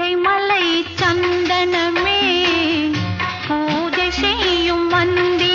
மலை சந்தனமே. பூஜை செய்யும் மந்திர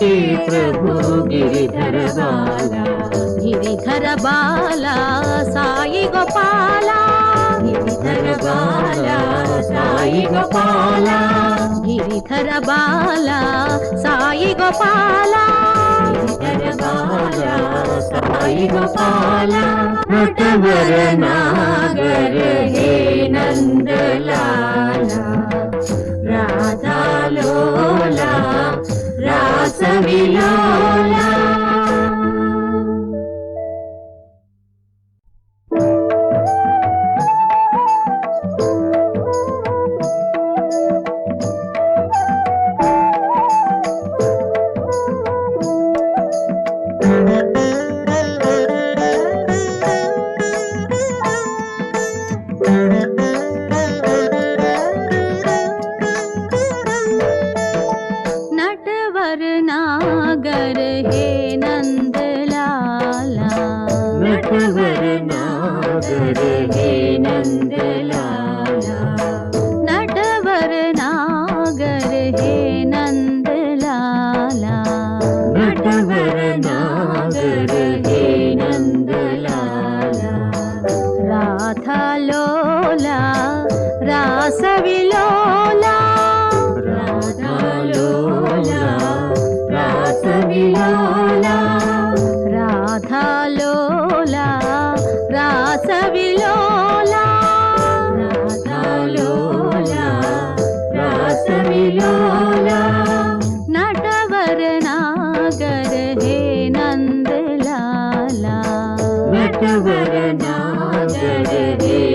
శ్రీ ప్రభు గిరిధర బాల గిరిధర బాల సాయి గోపాల. గిరిధర బాల సాయి గోపాల. గిరిధర బాల సాయి గోపాల. సాయి గోపాల నటవర నాగర హే నందలాల i'll be Lavinala. నందలా மனது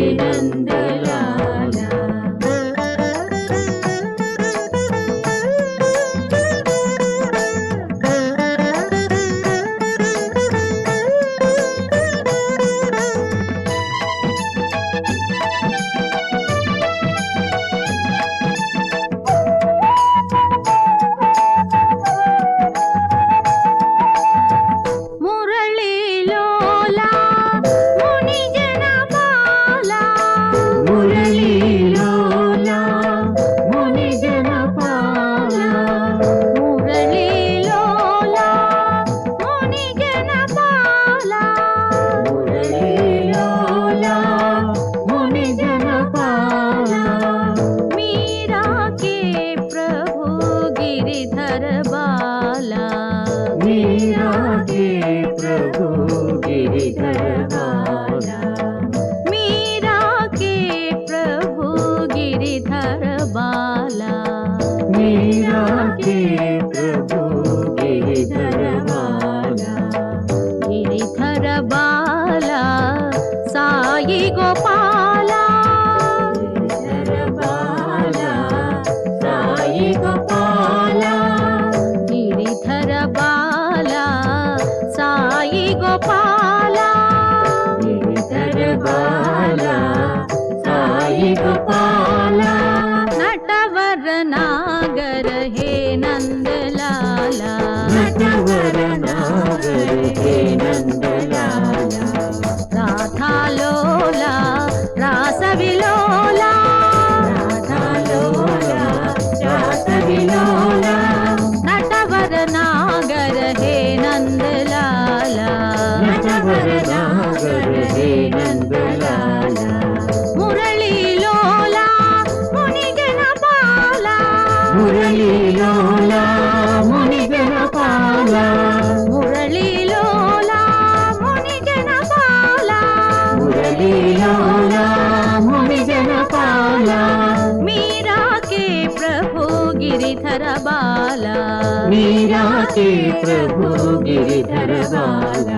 మీరాతే ప్రభు గిరిధర బాల.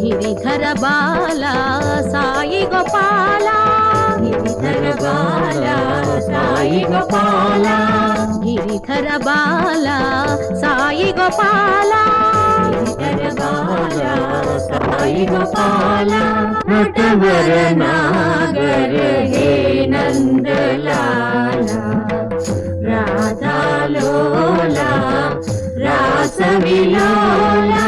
గిరిధర బాల సాయి గోపాల. గిరిధర బాల సాయి గోపాల. గిరిధర బాల సాయి గోపాల. గిరిధర బాల సాయి గోపాల. నటవర నాగర హే నందలాలా. రాసవిలోలా